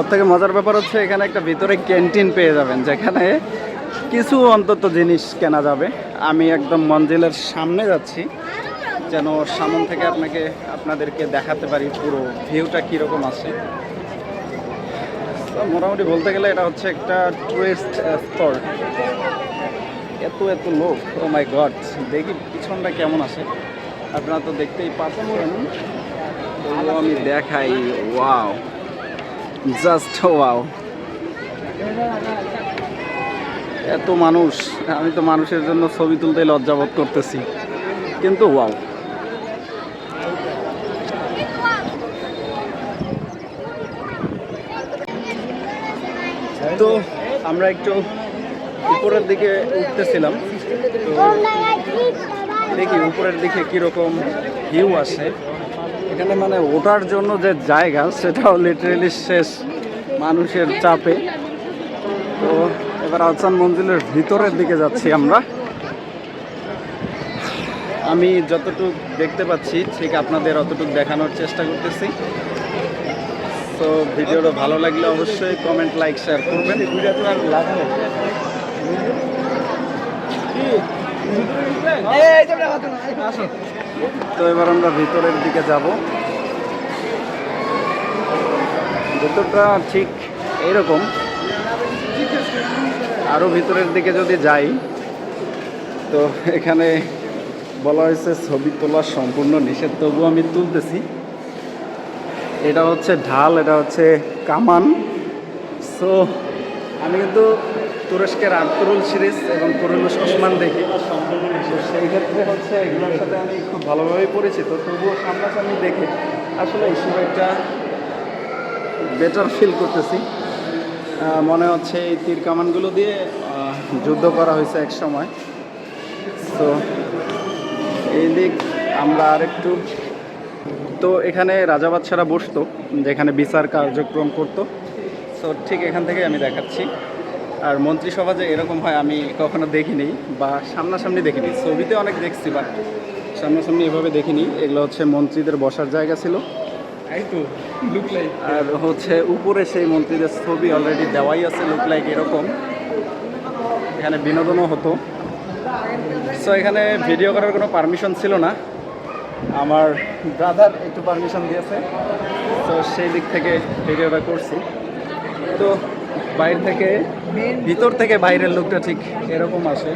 সব থেকে মজার ব্যাপার হচ্ছে এখানে একটা ভিতরে ক্যান্টিন পেয়ে যাবেন, যেখানে কিছু অন্তত জিনিস কেনা যাবে। আমি একদম মঞ্জিলের সামনে যাচ্ছি, যেন সামন থেকে আপনাকে, আপনাদেরকে দেখাতে পারি পুরো ভিউটা কীরকম আছে। মোটামুটি বলতে গেলে এটা হচ্ছে একটা টুরিস্ট স্পট এত এত লোক ও মাই গড দেখি পিছনটা কেমন আছে। আপনারা তো দেখতেই পাচ্ছেন। আমি দেখাই ওয়াও জাস্ট ওয়াও এত মানুষ। আমি তো মানুষের জন্য ছবি তুলতে লজ্জাবোধ করতেছি। কিন্তু ওয়াও তো আমরা একটু উপরের দিকে উঠতেছিলাম। দেখি উপরের দিকে কীরকম ভিউ আসে। এখানে মানে ওঠার জন্য যে জায়গা সেটাও লিটারেলি শেষ মানুষের চাপে। তো এবার আহসান মঞ্জিলের ভিতরের দিকে যাচ্ছি আমরা। আমি যতটুকু দেখতে পাচ্ছি ঠিক আপনাদের অতটুক দেখানোর চেষ্টা করতেছি। তো ভিডিওটা ভালো লাগলে অবশ্যই কমেন্ট লাইক শেয়ার করবেন। তো এবার আমরা ভিতরের দিকে যাব। ভিতরটা ঠিক এইরকম আরও ভিতরের দিকে যদি যাই, তো এখানে বলা হয়েছে ছবি তোলা সম্পূর্ণ নিষেধ। তবুও আমি তুলতেছি। এটা হচ্ছে ঢাল, এটা হচ্ছে কামান। সো আমি কিন্তু তুরস্কের আর্তুরুল সিরিজ এবং কুরুলুস ওসমান দেখি। সেই ক্ষেত্রে হচ্ছে এগুলোর সাথে আমি খুব ভালোভাবেই পরিচিত, তবুও সামনাসামনি দেখে। আসলে এই সময়টা বেটার ফিল করতেছি। মনে হচ্ছে এই তীর কামানগুলো দিয়ে যুদ্ধ করা হয়েছে এক সময়। তো এই দিক আমরা আরেকটু তো এখানে রাজা বাদশারা বসতো, যেখানে বিচার কার্যক্রম করতো। তো ঠিক এখান থেকে আমি দেখাচ্ছি। আর মন্ত্রিসভা যে এরকম হয় আমি কখনো দেখিনি বা সামনাসামনি দেখিনি। ছবিতে অনেক দেখছি বাট সামনাসামনি এভাবে দেখিনি। এগুলো হচ্ছে মন্ত্রীদের বসার জায়গা ছিল। আর হচ্ছে উপরে সেই মন্ত্রীদের ছবি অলরেডি দেওয়াই আছে লুক লাইক এরকম। এখানে বিনোদনও হতো। সো এখানে ভিডিও করার কোনো পারমিশন ছিল না। আমার ব্রাদার একটু পারমিশন দিয়েছে। তো সেই দিক থেকে ভিডিওটা করছি। তো বাইরে থেকে, ভিতর থেকে বাইরের লোকটা ঠিক এরকম আসে।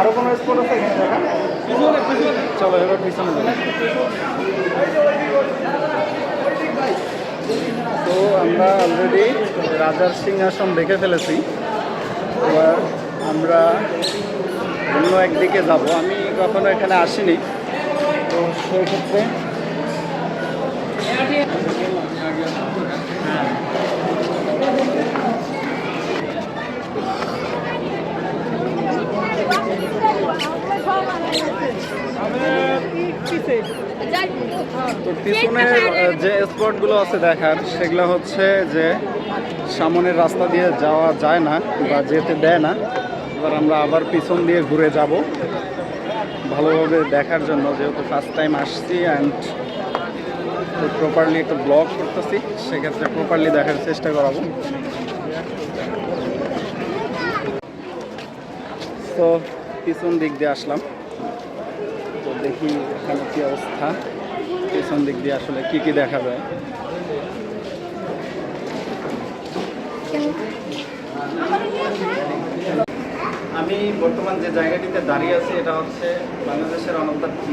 আরও কোনো চলো, এবার পিছনে তো আমরা অলরেডি রাজার সিংহাসন দেখে ফেলেছি। এবার আমরা অন্য একদিকে যাব। আমি কখনো এখানে আসিনি। সেই ক্ষেত্রে? তো পিছনের যে স্পটগুলো আছে দেখার, সেগুলো হচ্ছে যে সামনের রাস্তা দিয়ে যাওয়া যায় না বা যেতে দেয় না। এবার আমরা আবার পিছন দিয়ে ঘুরে যাব। ভালোভাবে দেখার জন্য, যেহেতু ফার্স্ট টাইম আসছি অ্যান্ড প্রপারলি একটু ব্লগ করতেছি, সেক্ষেত্রে প্রপারলি দেখার চেষ্টা করাবো। তো পিছন দিক দিয়ে আসলাম। তো দেখি এখানে কী অবস্থা। পিছন দিক দিয়ে আসলে কি কি দেখা যায়। আমি বর্তমান যে জায়গাটিতে দাঁড়িয়ে আছি, এটা হচ্ছে বাংলাদেশের অন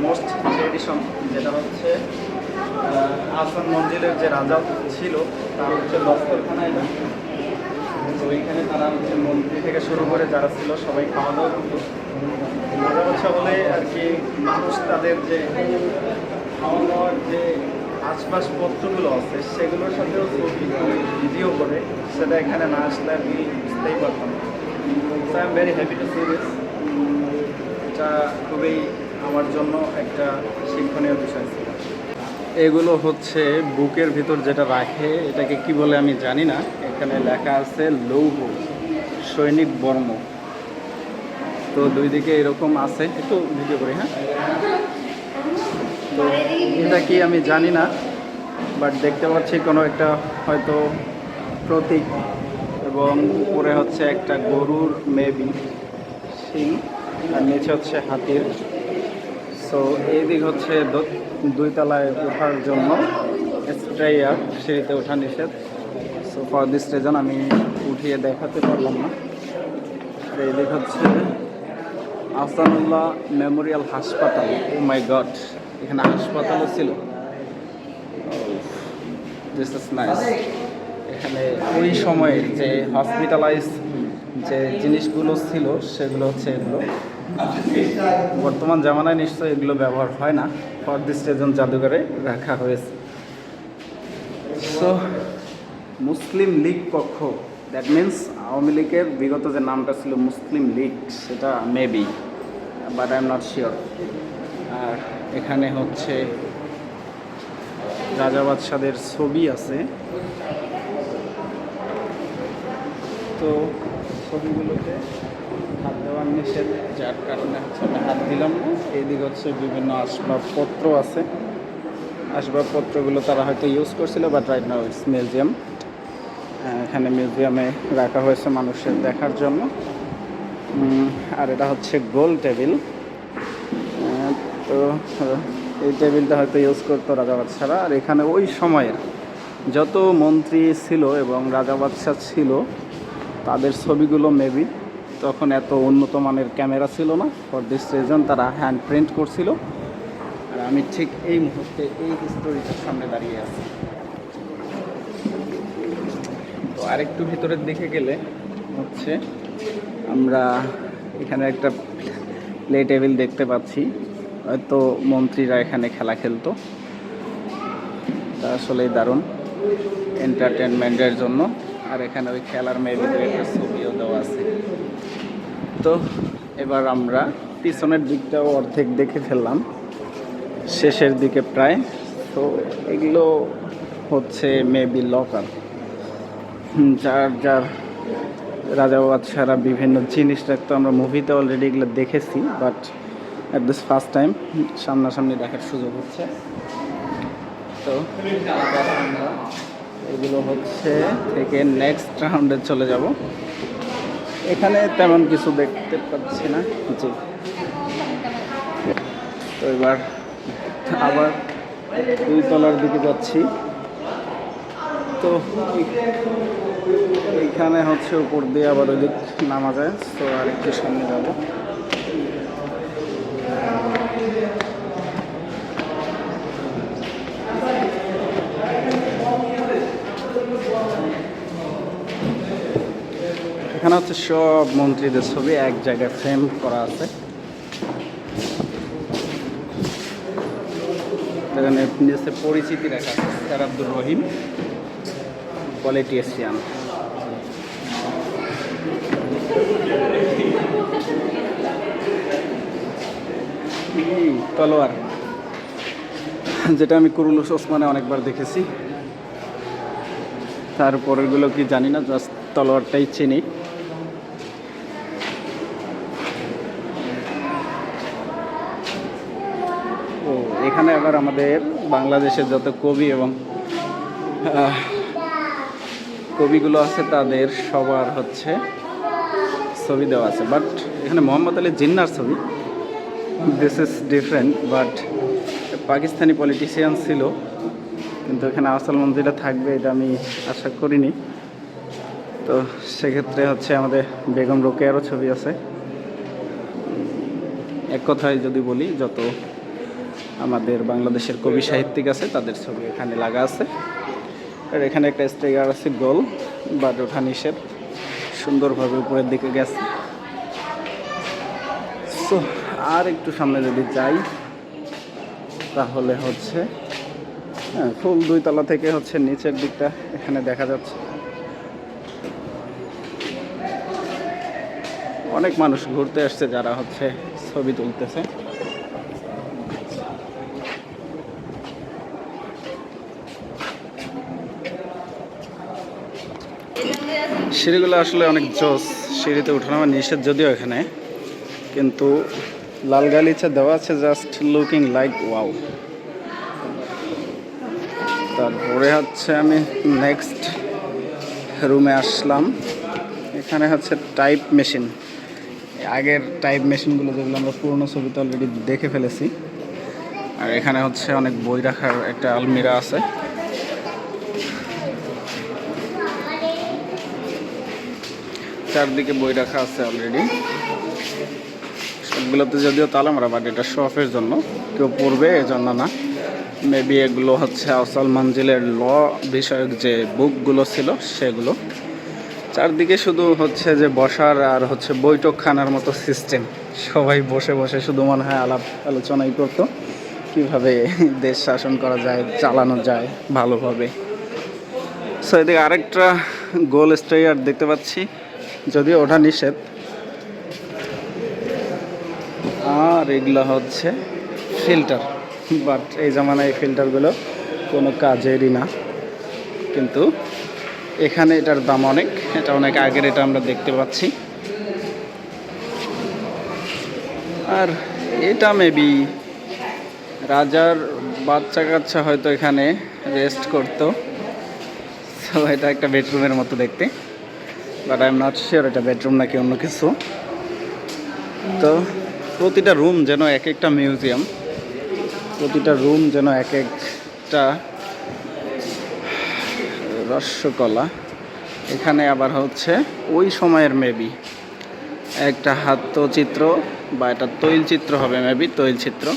মোস্ট ট্রেডিশন যেটা হচ্ছে আসান মঞ্জিলের যে রাজা ছিল, তার হচ্ছে দস্তরখানা এটা। তো ওইখানে তারা হচ্ছে মন্ত্রী থেকে শুরু করে যারা ছিল, সবাই খাওয়া দাওয়া করতো। মজা হচ্ছে বলে আর কি, মানুষ তাদের যে খাওয়া দাওয়ার যে আসবাসপত্রগুলো আছে, সেগুলোর সাথেও ছবি ভিডিও করে, সেটা এখানে না আসলে আমি বুঝতেই পারতাম so I am very happy to see this এটা খুবই আমার জন্য একটা শিক্ষণীয় বিষয়। ছিল এগুলো হচ্ছে বুকের ভিতর যেটা রাখে, এটাকে কি বলে আমি জানি না। এখানে লেখা আছে লৌহ, সৈনিক বর্ম। তো দুই দিকে এরকম আছে। একটু ভিডিও করি হ্যাঁ? তো এটা কি আমি জানি না, বাট দেখতে পাচ্ছি কোনো একটা হয়তো প্রতীক। এবং উপরে হচ্ছে একটা গরুর মেবি সিং আর নিচে হচ্ছে হাতির। সো এই দিক হচ্ছে দুই তলায় ওঠার জন্য স্ট্রেয়ার সিঁড়িতে ওঠা নিষেধ। সো ফর দিস রিজন আমি উঠিয়ে দেখাতে পারলাম না। এই দিক হচ্ছে আহসানুল্লাহ মেমোরিয়াল হাসপাতাল। ও মাই গড এখানে হাসপাতালও ছিল। দিস ইজ নাইস এখানে ওই সময়ের যে হসপিটালাইজ যে জিনিসগুলো ছিল, সেগুলো হচ্ছে এগুলো। বর্তমান জামানায় নিশ্চয়ই এগুলো ব্যবহার হয় না। ফর দিস রিজন জাদুঘরে রাখা হয়েছে। সো মুসলিম লীগ পক্ষ দ্যাট মিন্স আওয়ামী লীগের বিগত যে নামটা ছিল মুসলিম লীগ, সেটা maybe but I am not sure আর এখানে হচ্ছে রাজা বাদশাদের ছবি আছে। তো ছবিগুলোতে হাত দেওয়ার নিষেধ, যার কারণে হচ্ছে আমি হাত দিলাম না। এইদিকে হচ্ছে বিভিন্ন আসবাবপত্র আছে। আসবাবপত্রগুলো তারা হয়তো ইউজ করছিল but right now it's museum এখানে মিউজিয়ামে রাখা হয়েছে মানুষের দেখার জন্য। আর এটা হচ্ছে গোল টেবিল। তো, এই টেবিলটা হয়তো ইউজ করতো রাজা বাদশারা আর এখানে ওই সময়ের যত মন্ত্রী ছিল এবং রাজা বাদশাহ ছিল তাদের ছবিগুলো মেবি তখন এত উন্নত মানের ক্যামেরা ছিল না ফর দিস রিজন তারা হ্যান্ড প্রিন্ট করছিল। আর আমি ঠিক এই মুহূর্তে এই হিস্টোরিটার সামনে দাঁড়িয়ে আছি। তো আরেকটু ভিতরের দিকে গেলে হচ্ছে আমরা এখানে একটা প্লে টেবিল দেখতে পাচ্ছি। হয়তো মন্ত্রীরা এখানে খেলা খেলতো। তা আসলেই দারুণ। এন্টারটেনমেন্টের জন্য। আর এখানে ওই খেলার মেয়ে ভিতরে একটা ছবিও দেওয়া আছে। তো এবার আমরা পিছনের দিকটাও অর্ধেক দেখে ফেললাম। শেষের দিকে প্রায়। তো এগুলো হচ্ছে মেবি লকার যার যার রাজা বাদশাহরা বিভিন্ন জিনিস রাখতো আমরা মুভিতে অলরেডি এগুলো দেখেছি but at this first time সামনাসামনি দেখার সুযোগ হচ্ছে। তো এগুলো হচ্ছে থেকে নেক্সট রাউন্ডে চলে যাব। এখানে তেমন কিছু দেখতে পাচ্ছি না। জি। তো এবার আবার দুই তলার দিকে যাচ্ছি। তো এইখানে হচ্ছে উপর দিয়ে আবার ওই দিক নামা যায়। তো আরেকটু সামনে যাব। এখানে হচ্ছে সব মন্ত্রীদের ছবি, এক জায়গায় ফ্রেম করা আছে। এখানে নিচে পরিচিতি রাখা আছে, স্যার আব্দুর রহিম পলিটিশিয়ান তলোয়ার, যেটা আমি কুরুলুস ওসমানে অনেকবার দেখেছি। তারপরেরগুলো কি জানি না, জাস্ট তলোয়ারটাই চিনি ও এখানে আবার আমাদের বাংলাদেশের যত কবি এবং কবিগুলো আছে তাদের সবার হচ্ছে ছবি দেওয়া আছে। বাট এখানে মোহাম্মদ আলী জিন্নার ছবি। This is different but Pakistani politician ছিল, কিন্তু এখানে আসল মন্ত্রীটা থাকবে এটা আমি আশা করিনি। তো সেক্ষেত্রে হচ্ছে আমাদের বেগম রোকেয়ারও ছবি আছে। এক কথায় যদি বলি, যত আমাদের বাংলাদেশের কবি সাহিত্যিক আছে, তাদের ছবি এখানে লাগা আছে। আর এখানে একটা স্টেগার আছে, গোল বাট ওঠা নিষেধ, সুন্দরভাবে উপরের দিকে গেছে। সো, আর একটু সামনে যদি যাই, তাহলে হচ্ছে হ্যাঁ ফুল দুই তলা থেকে হচ্ছে নিচের দিকটা এখানে দেখা যাচ্ছে। অনেক মানুষ ঘুরতে আসছে যারা হচ্ছে ছবি তুলতেছে। সিঁড়িগুলো আসলে অনেক জোস। সিঁড়িতে আমার নিষেধ যদিও এখানে। কিন্তু লাল গালিচা দেওয়া আছে জাস্ট লুকিং লাইক ওয়াও তারপরে হচ্ছে আমি নেক্সট রুমে আসলাম। এখানে হচ্ছে টাইপ মেশিন আগের টাইপ মেশিনগুলো যেগুলো আমরা পুরনো ছবিতে অলরেডি দেখে ফেলেছি। আর এখানে হচ্ছে অনেক বই রাখার একটা আলমিরা আছে। চারদিকে বই রাখা আছে অলরেডি সবগুলোতে যদিও তালা মারা বাট এটা শফের জন্য। কেউ পড়বে এজন্য না। মেবি এগুলো হচ্ছে আসাল মঞ্জিলের ল বিষয়ক যে বুকগুলো ছিল, সেগুলো। চারদিকে শুধু হচ্ছে যে বসার আর হচ্ছে বৈঠকখানার মতো সিস্টেম সবাই বসে বসে শুধু মনে হয় আলাপ আলোচনাই করতো। কীভাবে দেশ শাসন করা যায়, চালানো যায় ভালোভাবে। সো এদিকে আরেকটা গোল স্টেয়ার দেখতে পাচ্ছি। যদিও ওটা নিষেধ। আর এগুলো হচ্ছে ফিল্টার বাট এই জামানায় ফিল্টারগুলো কোনো কাজেরই না। কিন্তু এখানে এটার দাম অনেক। এটা অনেক আগের এটা আমরা দেখতে পাচ্ছি। আর এটা মেবি রাজার বাচ্চা কাচ্চা হয়তো এখানে রেস্ট করতো। তো এটা একটা বেডরুমের মতো দেখতে। But I am not sure এটা বেডরুম নাকি অন্য কিছু। তো প্রতিটা রুম যেন এক একটা মিউজিয়াম, প্রতিটা রুম যেন এক একটা রস্যকলা এখানে আবার হচ্ছে ওই সময়ের মেবি একটা হাত চিত্র বা এটা তৈলচিত্র হবে মেবি তৈলচিত্র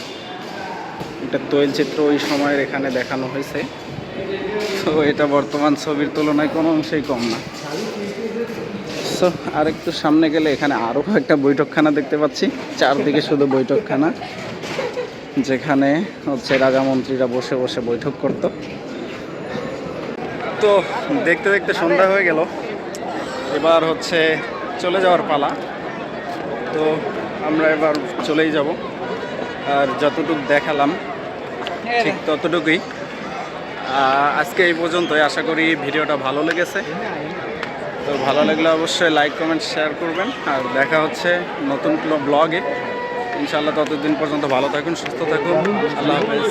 একটা তৈল চিত্র ওই সময়ের এখানে দেখানো হয়েছে। তো এটা বর্তমান ছবির তুলনায় কোনো অংশেই কম না। সো আরেকটু সামনে গেলে এখানে আরও একটা বৈঠকখানা দেখতে পাচ্ছি। চারদিকে শুধু বৈঠকখানা, যেখানে হচ্ছে রাজা মন্ত্রীরা বসে বসে বৈঠক করত। তো দেখতে দেখতে সন্ধ্যা হয়ে গেল। এবার হচ্ছে চলে যাওয়ার পালা। তো আমরা এবার চলেই যাব। আর যতটুকু দেখালাম, ঠিক ততটুকুই। আজকে এই পর্যন্তই। আশা করি ভিডিওটা ভালো লেগেছে। তো ভালো লাগলে অবশ্যই লাইক কমেন্ট শেয়ার করবেন। আর দেখা হচ্ছে নতুন কোনো ব্লগে ইনশাআল্লাহ ততদিন পর্যন্ত ভালো থাকুন, সুস্থ থাকুন। আল্লাহ হাফেজ।